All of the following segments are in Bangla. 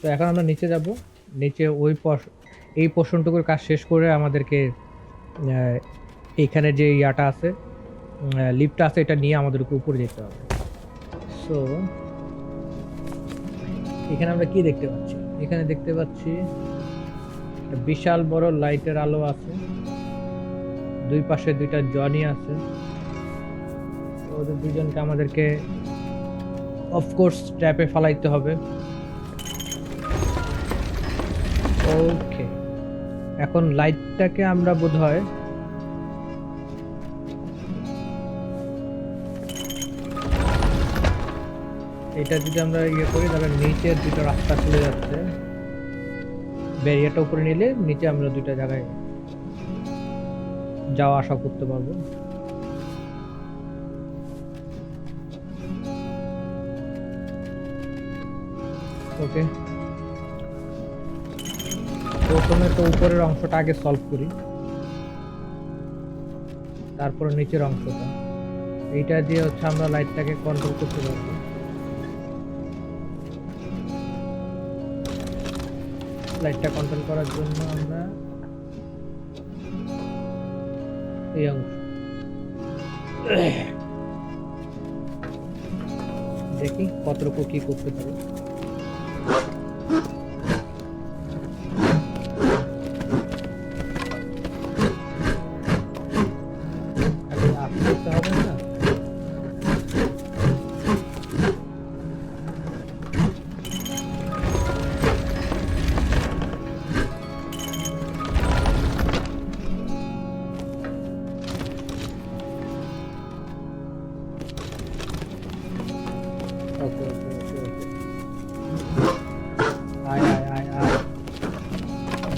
তো এখন আমরা নিচে যাব। নিচে ওই এই পোর্শনটুকুর কাজ শেষ করে আমাদেরকে এইখানে যে ইয়াটা আছে লিফটটা আছে, এটা নিয়ে আমাদেরকে উপরে যেতে হবে। সো এখানে আমরা কি দেখতে পাচ্ছি? এখানে দেখতে পাচ্ছি বিশাল বড় লাইটের আলো আছে। দুই পাশে দুইটা জনি আছে। ওদের দুজনকে আমাদেরকে অফকোর্স ট্র্যাপে ফালাইতে হবে। ওকে এখন লাইটটাকে আমরা বোধহয় এটা যদি আমরা ইয়ে করি, তাহলে নিচের দুটো রাস্তা খুলে যাচ্ছে। ব্যারিয়ারটা উপরে নিলে নিচে আমরা দুইটা জায়গায় যাওয়া, আসা করতে পারব। ওকে প্রথমে তো উপরের অংশটা আগে সলভ করি। তারপরে নিচের অংশটা। এইটা দিয়ে হচ্ছে আমরা লাইটটাকে কন্ট্রোল করতে পারব। লাইটটা কন্ট্রোল করার জন্য আমরা এই অংশ। দেখি কতটুকু কি করতে পারি।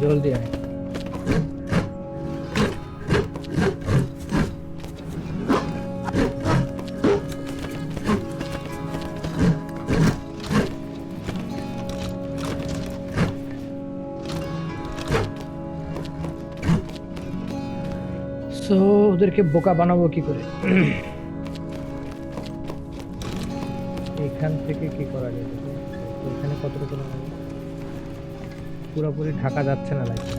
জলদি আয়। সো ওদেরকে বোকা বানাবো কি করে? এখান থেকে কি করা যায়? এখানে কতটুকু? পুরোপুরি ঢাকা যাচ্ছে না লাইটটা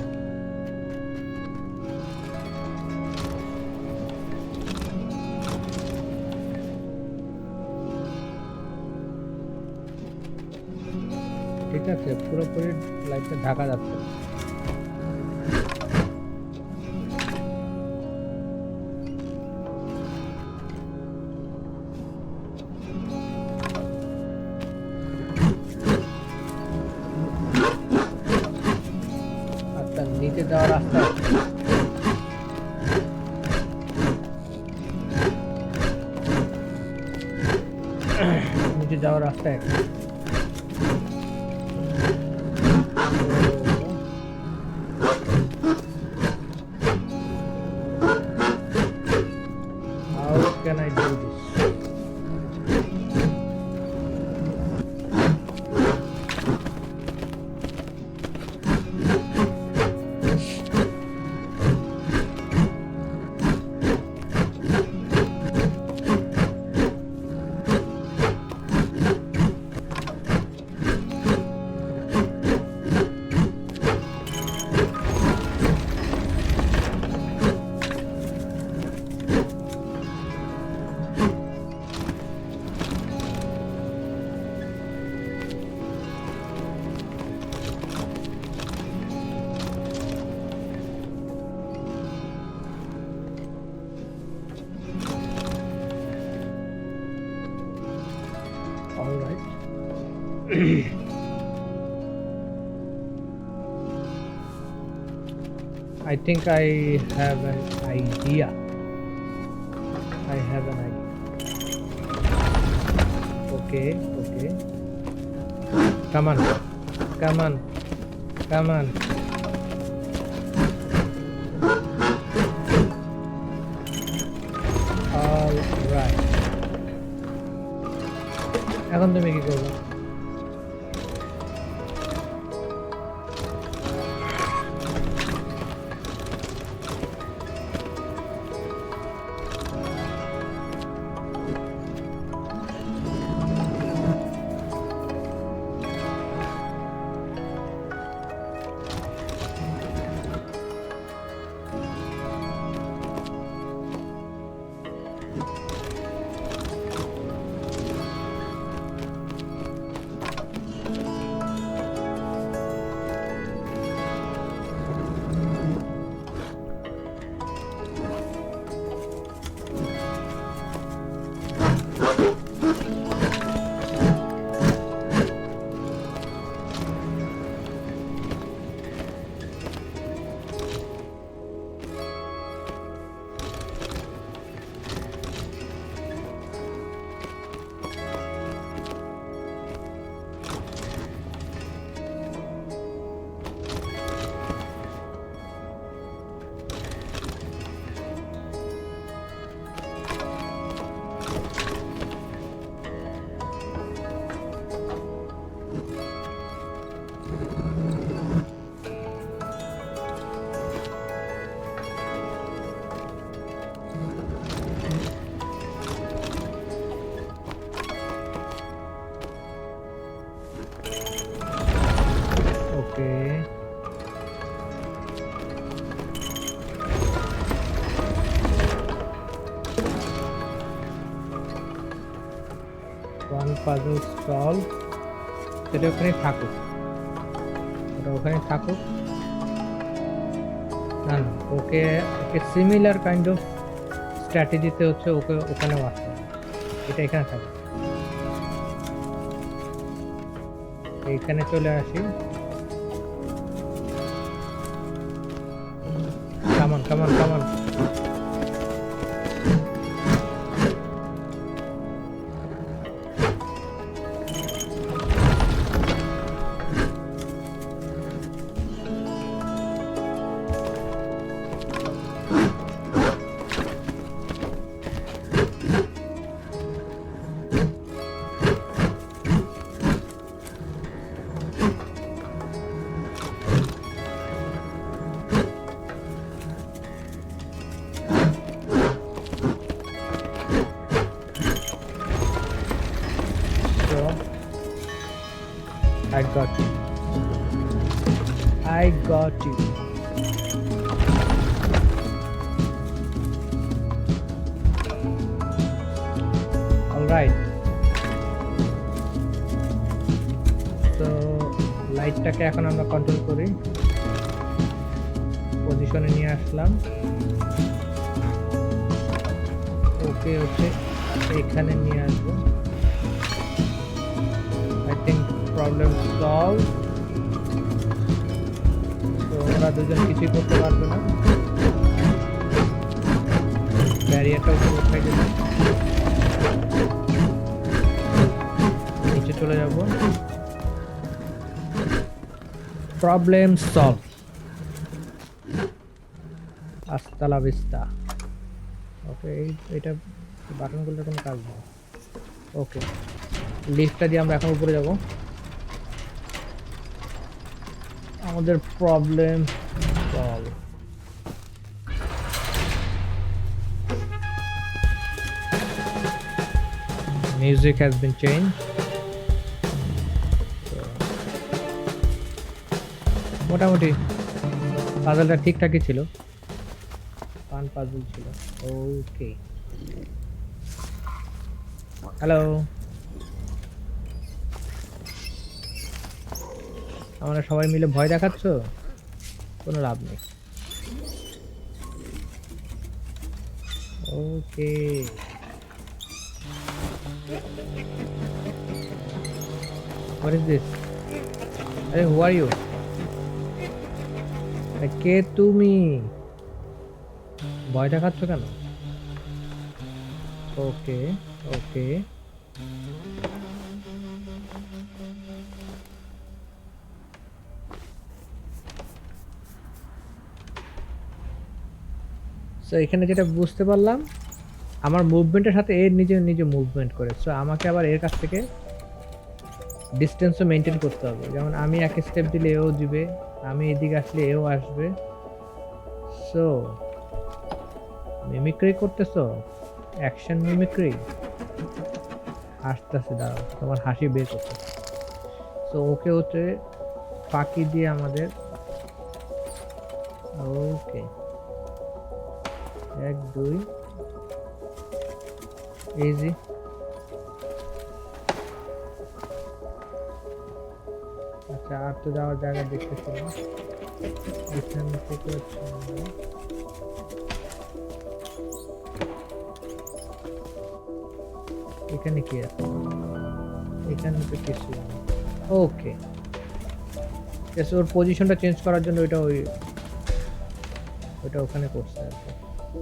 ঠিক আছে পুরোপুরি লাইটটা ঢাকা যাচ্ছে। নিচে যাওয়ার রাস্তা। নিচে যাওয়ার রাস্তা আছে। I think I have an idea. I have an idea. Okay, okay. Come on. Come on. Come on. All right. এখন তুমি কি করবে ওকে ওয়ান পাজল সলভ সেটা ওখানে থাকুক ওটা ওখানে থাকুক। না না, okay okay similar kind of স্ট্র্যাটেজিতে হচ্ছে ওকে ওখানে আসতে হবে। এটা এখানে থাকবে এখানে চলে আসি। Got you. I got you. Alright. So লাইটটাকে এখন আমরা কন্ট্রোল করি পজিশনে নিয়ে আসলাম ওকে হচ্ছে এখানে নিয়ে আসব problem solved. তো ওরা দুজন কিছুই করতে পারবে না। ব্যারিয়ারটা উপরে উঠাই দেবে। নিচে চলে যাব। প্রবলেম সলভ আস্তালা বিস্তা ওকে এই, এটা বাটনগুলোর কোনো কাজ নেই। ওকে লিফটটা দিয়ে আমরা এখন উপরে যাব। আমাদের problem solve music has So, মোটামুটি পাজলটা ঠিকঠাকই ছিল। পান পাজল ছিল। ওকে হ্যালো আমরা সবাই মিলে ভয় দেখাচ্ছ? কোনো লাভ নেই। ওকে। What is this? আরে, who are you? কে তুমি? ভয় দেখাচ্ছ কেন? ওকে ওকে। সো এখানে যেটা বুঝতে পারলাম, আমার মুভমেন্টের সাথে এর নিজে নিজে মুভমেন্ট করে। সো আমাকে আবার এর কাছ থেকে ডিস্টেন্সও মেনটেন করতে হবে। যেমন আমি এক স্টেপ দিলে এও দিবে, আমি এদিকে আসলে এও আসবে। সো মিমিক্রি করতেছো? অ্যাকশন মিমিক্রি হাসতেছে, দাঁড়াও, তোমার হাসি বের করতে সো ওকে হচ্ছে ফাঁকি দিয়ে আমাদের ওকে এক, দুই। ইজি আচ্ছা আর তো যাওয়ার জায়গা দেখতেছি না এখান থেকে এখানে কি আছে? এখানে তো কিছু ওকে। ওর পজিশনটা চেঞ্জ করার জন্য ওইটা ওই ওইটা ওখানে করছে আর কি। ও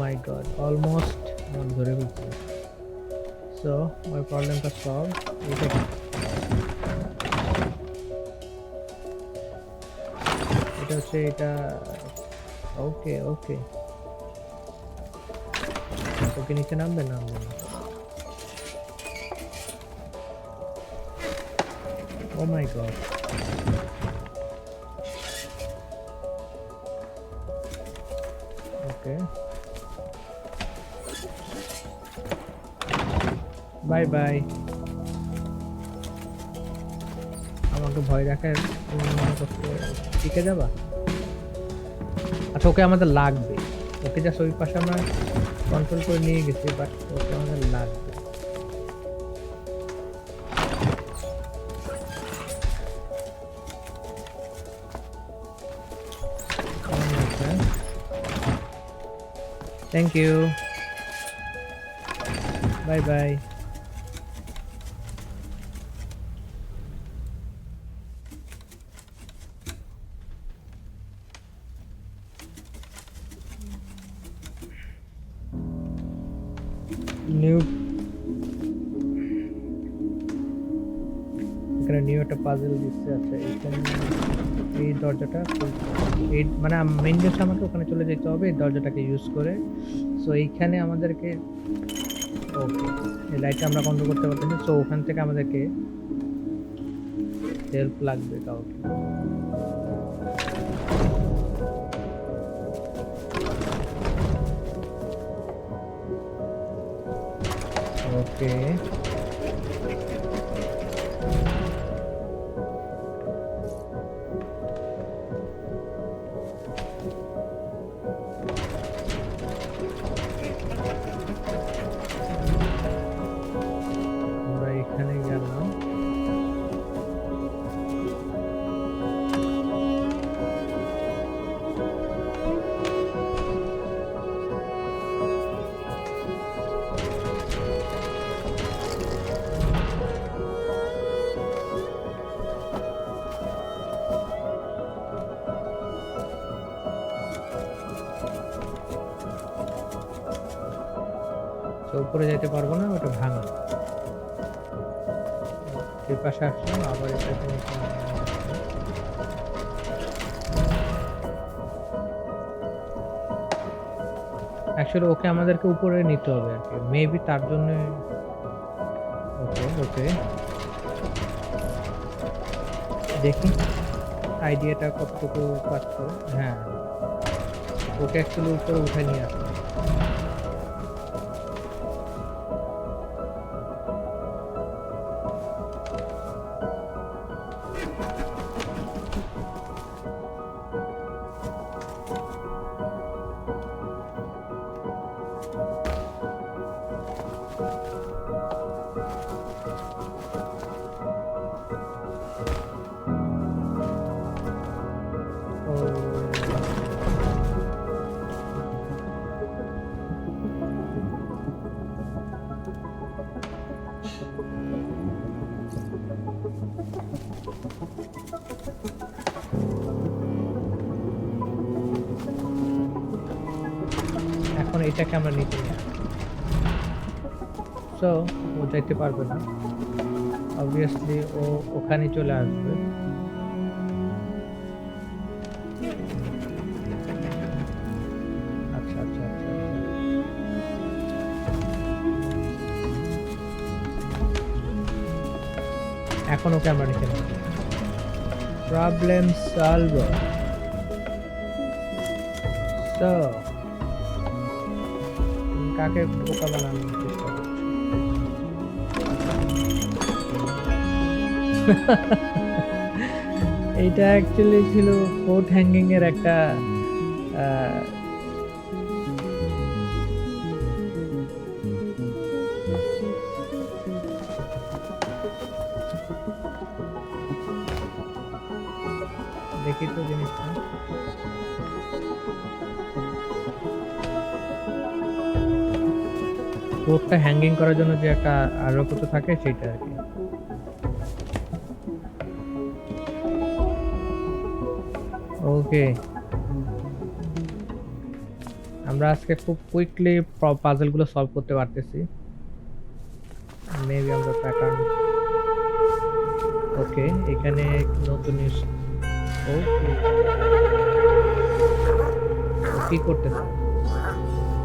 মাই গড অলমোস্ট আমার ধরে ফেলছে। সো আমার প্রবলেমটা সলভ এটা এটা হচ্ছে এটা ওকে ওকে ওকে নিচে নামবে নামবে না? ও my God okay bye bye আমাকে ভয় তুমি মনে টিকে যাবা? আচ্ছা ওকে আমাদের লাগবে। ওকে জাস্ট ওই পাশে আমরা কন্ট্রোল করে নিয়ে গেছি বাট ওকে আমাদের লাগবে। Thank you. Bye bye. New kind a new puzzle this is এই দরজাটা। এই মানে মেইন জিনিস আমাকে ওখানে চলে যেতে হবে, এই দরজাটাকে ইউজ করে। সো এইখানে আমাদেরকে ওকে এই লাইটটা আমরা কন্ট্রোল করতে পারতেছি সো ওখান থেকে আমাদেরকে হেল্প লাগবে কাউকে। ওকে উপরে যেতে পারব না, ওটা ভাঙা। এই পাশে আসলাম আবার অ্যাকচুয়ালি ওকে আমাদেরকে উপরে নিতে হবে আর কি। মেবি তার জন্য ওকে ওকে। দেখি আইডিয়াটা কতটুকু করে হ্যাঁ। ওকে অ্যাকচুয়ালি উপরে উঠে নিয়ে আসবে এটাকে আমরা নিতে সো ও যাইতে পারবে না। অবভিয়াসলি ও ওখানে চলে আসবে। আচ্ছা আচ্ছা আচ্ছা আচ্ছা। এখন ওকে আমরা নেব প্রবলেম সলভার তো কাকে বোকা বানানোর চেষ্টা করছ? এইটা অ্যাকচুয়ালি ছিল কোট হ্যাঙ্গিং এর একটা কোডটা হ্যাঙ্গিং করার জন্য যে একটা আরও কত থাকে সেটা আর কি। ওকে আমরা আজকে খুব কুইকলি পাজলগুলো সলভ করতে পারতেছি। মেবি আমরা প্যাটার্ন ওকে এখানে নতুন ওকে কি করতেছে?